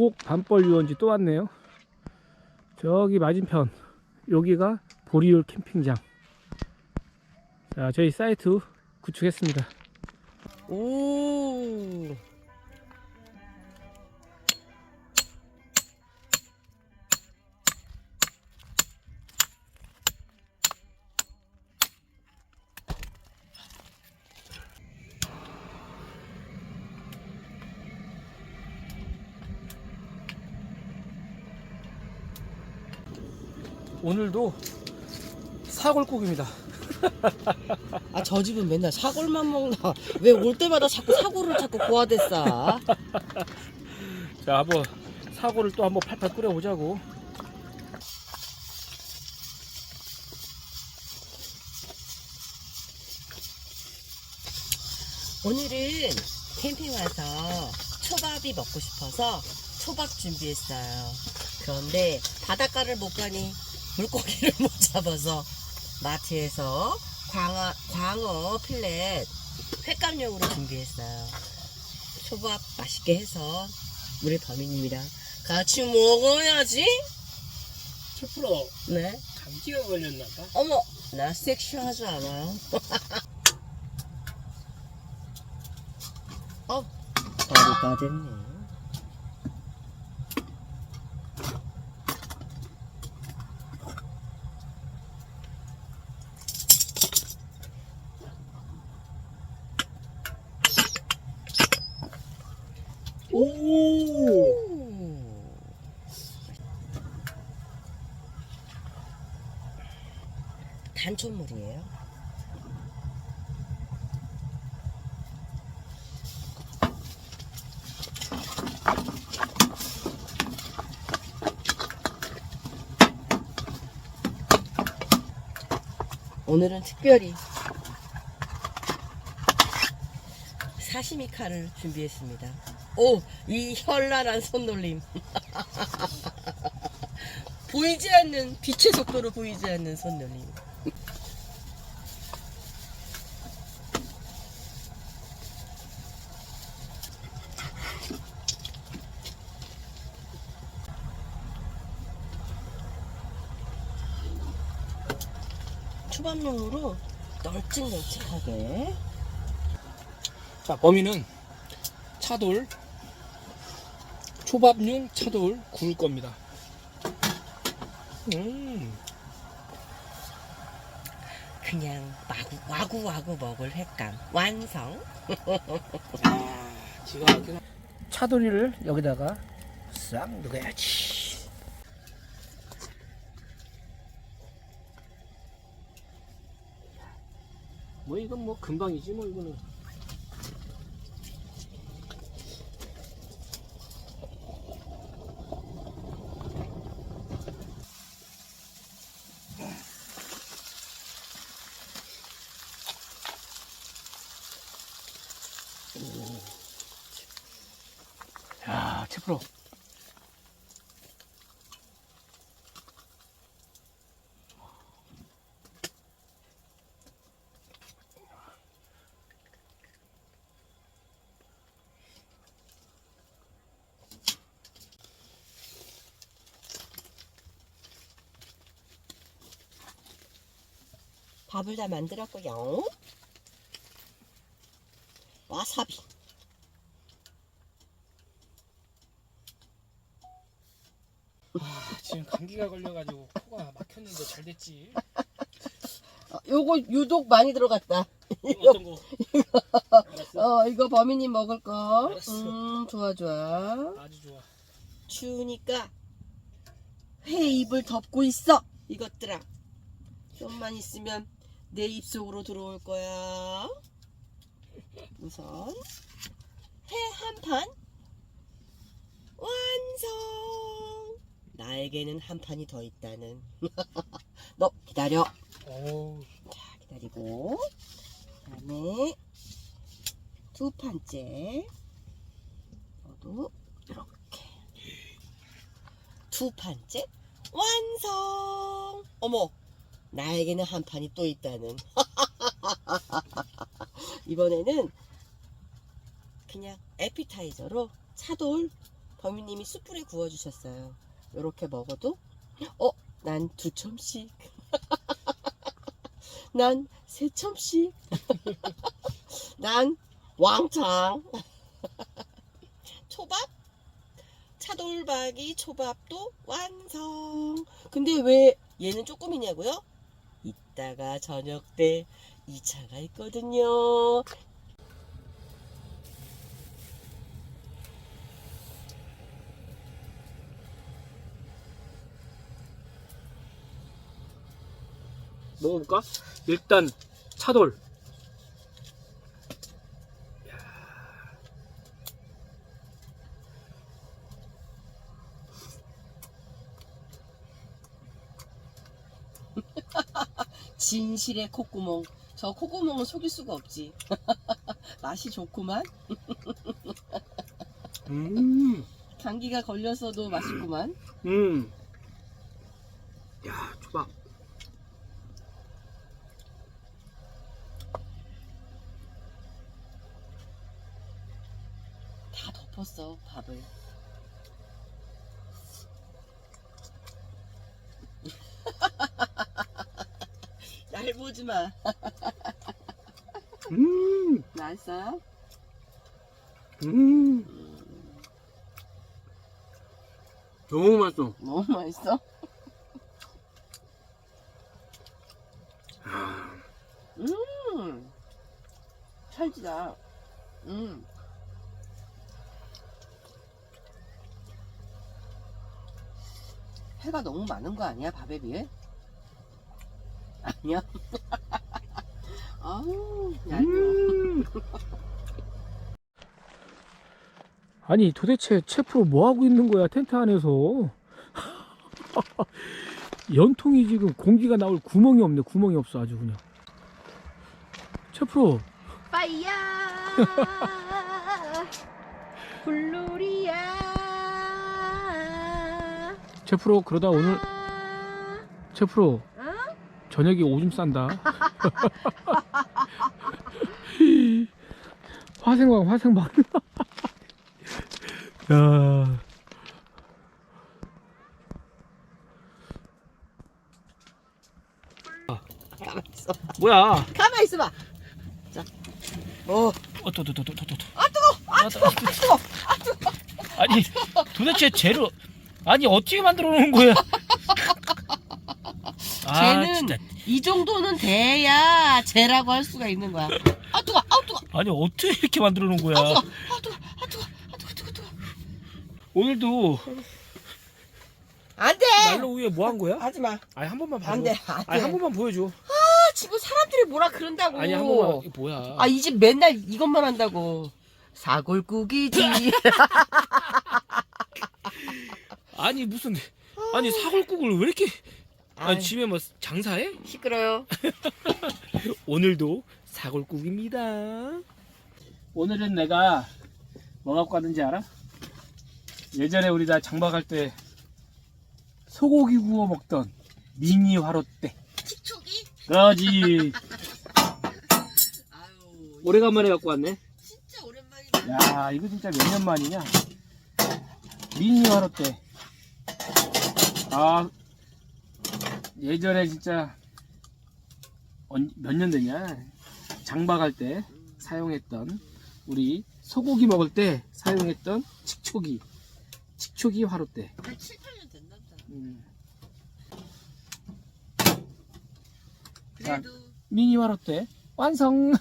모곡 밤벌 유원지 또 왔네요. 저기 맞은편 여기가 보리율 캠핑장. 자, 저희 사이트 구축했습니다. 오. 오늘도 사골국입니다. 아, 저 집은 맨날 사골만 먹나? 왜 올 때마다 자꾸 사골을 자꾸 고아댔어? 자, 한번 사골을 또 한번 팔팔 끓여보자고. 오늘은 캠핑 와서 초밥이 먹고 싶어서 초밥 준비했어요. 그런데 바닷가를 못 가니 물고기를 못 잡아서 마트에서 광어, 광어 필렛 횟감용으로 준비했어요. 초밥 맛있게 해서 우리 범인입니다. 같이 먹어야지. 셰프로 네. 감기가 걸렸나봐. 어머, 나 섹시하지 않아요? 어, 바로가 됐네. 오! 단촛물이에요. 오늘은 특별히 사시미 칼을 준비했습니다. 오, 이 현란한 손놀림. 보이지 않는 빛의 속도로 보이지 않는 손놀림. 초밥용으로 널찍널찍하게 자, 범인은 차돌, 초밥용 차돌 구울 겁니다. 음, 그냥 마구 와구 와구 먹을 횟감 완성. 아, 기가 막히네. 차돌이를 여기다가 싹 넣어야지. 뭐 이건 뭐 금방이지 뭐 이거는. 밥을 다 만들었고요. 와사비. 아, 지금 감기가 걸려가지고 코가 막혔는데 잘 됐지. 어, 요거 유독 많이 들어갔다. 어떤 거? 알았어. 어, 이거 범인님 먹을 거. 알았어. 음, 좋아, 좋아. 아주 좋아. 추우니까 회 입을 덮고 있어. 이것들아. 좀만 있으면 내 입속으로 들어올 거야. 우선 회한판 완성. 나에게는 한 판이 더 있다는. 너 기다려. 어우, 자, 기다리고. 그다음에 두 판째. 너도 이렇게. 두 판째 완성. 어머, 나에게는 한 판이 또 있다는. 이번에는 그냥 에피타이저로 차돌 범이님이 숯불에 구워주셨어요. 이렇게 먹어도 어? 난 두 첨씩 난 세 첨씩 난 왕창 초밥 차돌박이 초밥도 완성 근데 왜 얘는 조금이냐고요? 이따가 저녁 때 2차가 있거든요 먹어볼까? 일단 차돌. 진실의 콧구멍. 저 콧구멍을 속일 수가 없지. 맛이 좋구만. 음, 감기가 걸렸어도 맛있구만. 음. 야, 초밥. 다 덮었어 밥을 날 보지 마 음, 맛있어요? 음. 너무 맛있어. 너무 맛있어 아, 음 찰지다 음 해가 너무 많은 거 아니야 밥에 비해? 아니야? 아우 음. 아니 도대체 채프로 뭐 하고 있는 거야 텐트 안에서? 연통이 지금 공기가 나올 구멍이 없네 구멍이 없어 아주 그냥. 채프로. 빠이야 블루리야 채프로 그러다 오늘 아, 채프로. 어? 저녁에 오줌 싼다. 화생방 화생방. 야. 가만 있어 뭐야? 가만 있어봐. 자 어. 어또또또또또 아 뜨거! 아 뜨거! 아 뜨거! 아니 도대체 재료 아니 어떻게 만들어 놓은 거야? 아 쟤는 진짜. 이 정도는 돼야 쟤라고 할 수가 있는 거야. 아 뜨거 아 뜨거 아니 어떻게 이렇게 만들어 놓은 거야? 아 뜨거 아 뜨거 아 뜨거 아 뜨거 뜨거 뜨거 오늘도 안 돼! 난로 위에 뭐 한 거야? 하지 마. 아니 한 번만 봐줘. 안돼 안돼 아니 한 번만 보여줘. 아, 지금 사람들이 뭐라 그런다고. 아니 한 번만. 이게 뭐야? 아 이 집 맨날 이것만 한다고. 사골국이지. 아니 무슨 아니 사골국을 왜 이렇게 아니 아이, 집에 뭐 장사해? 시끄러요 오늘도 사골국입니다. 오늘은 내가 뭐 갖고 왔는지 알아? 예전에 우리 다 장박할 때 소고기 구워 먹던 미니 화롯대. 틱촉이 그러지. 아유 오래간만에 갖고 왔네. 진짜 오랜만이다 야, 이거 진짜 몇 년 만이냐? 미니 화롯대. 아, 예전에 진짜 몇 년 되냐? 장박할 때 사용했던 우리 소고기 먹을 때 사용했던 칙초기, 칙초기 화롯대. 한 7, 8년 됐나 보다 음, 그래도 미니 화롯대 완성.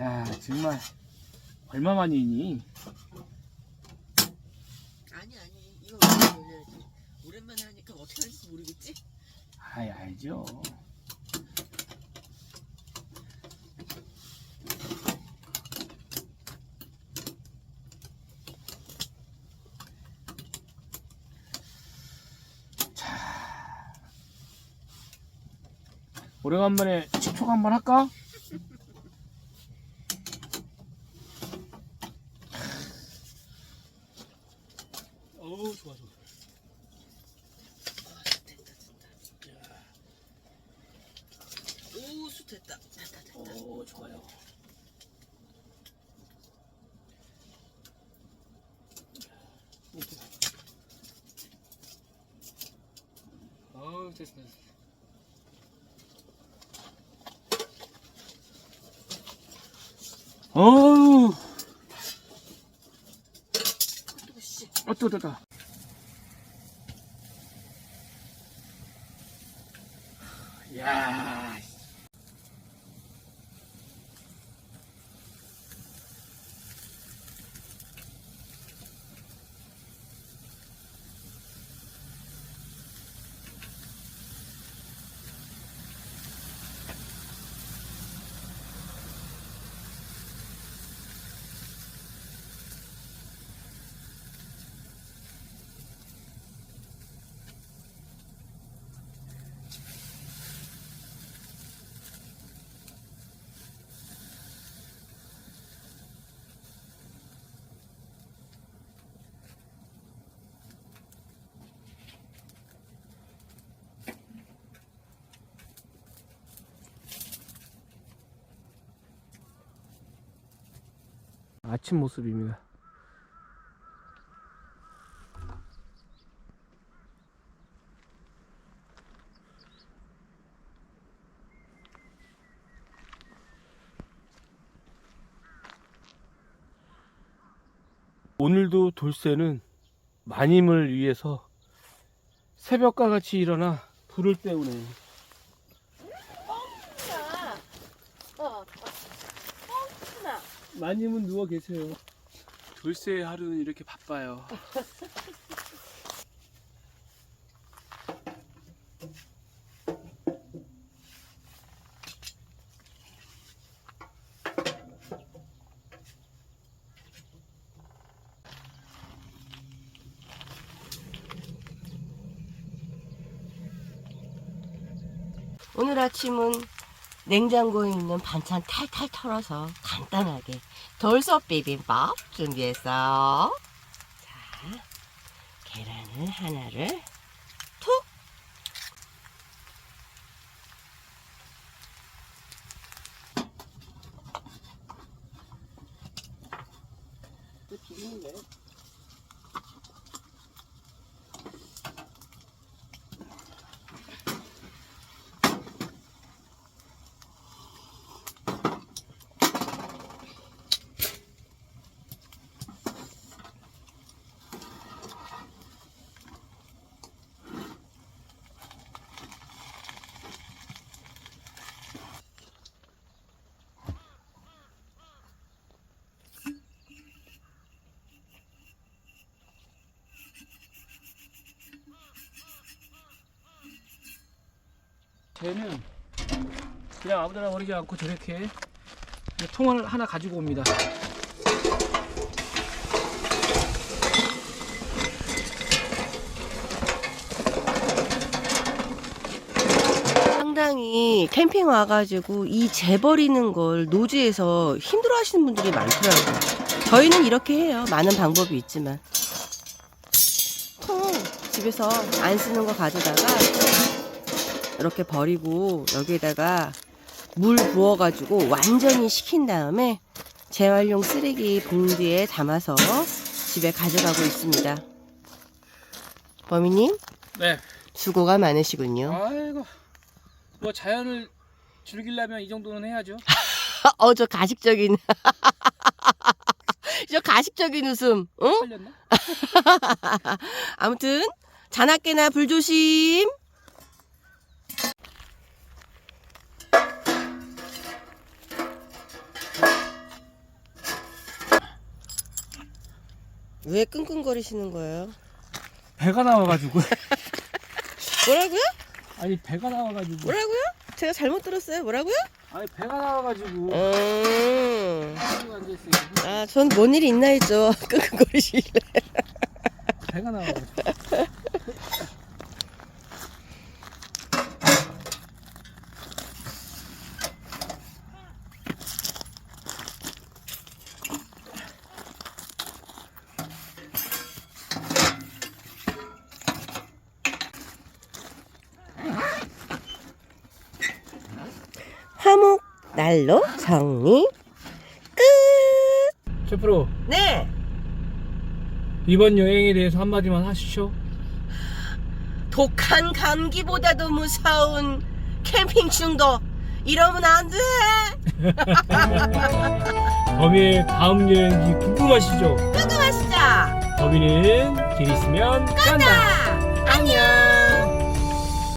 야, 정말 얼마만이니 아니 이거 오랜만에 올려야지 오랜만에 하니까 어떻게 하는지 모르겠지? 아이 알죠. 자, 오래간만에 식촉 한번 할까? 어우 좋아 좋아. 오수 됐다 됐다 됐다 오 좋아요. 됐어 됐어 어우 어 뜨거 뜨거 야 아침 모습입니다. 오늘도 돌쇠는 마님을 위해서 새벽과 같이 일어나 불을 때우네. 어, 마님은 누워 계세요. 돌쇠의 하루는 이렇게 바빠요. 오늘 아침은 냉장고에 있는 반찬 탈탈 털어서 간단하게 돌솥 비빔밥 준비했어요. 자, 계란을 하나를 툭! 쟤는 그냥 아무데나 버리지 않고 저렇게 통을 하나 가지고 옵니다. 상당히 캠핑 와가지고 이 재버리는 걸 노지에서 힘들어 하시는 분들이 많더라고요. 저희는 이렇게 해요. 많은 방법이 있지만. 통 집에서 안 쓰는 거 가져다가 이렇게 버리고 여기에다가 물 부어가지고 완전히 식힌 다음에 재활용 쓰레기 봉지에 담아서 집에 가져가고 있습니다. 범이님 네. 수고가 많으시군요. 아이고 뭐 자연을 즐기려면 이 정도는 해야죠. 어, 저 가식적인. 저 가식적인 웃음. 응? 아무튼, 자나깨나 불조심. 왜 끙끙거리시는 거예요? 배가 나와가지고 뭐라고요? 아니 배가 나와가지고 뭐라고요? 제가 잘못 들었어요. 뭐라고요? 아니 배가 나와가지고 음. 앉아있어요. 아, 전 뭔 일이 있나 했죠. 끙끙거리시길래. 배가 나와가지고 화목 난로 정리 끝. 셰프로 네. 이번 여행에 대해서 한마디만 하시죠. 독한 감기보다도 무서운 캠핑 중독 이러면 안 돼. 범이의 다음 여행지 궁금하시죠? 끄그마시죠. 범이는 길 있으면 간다. 안녕.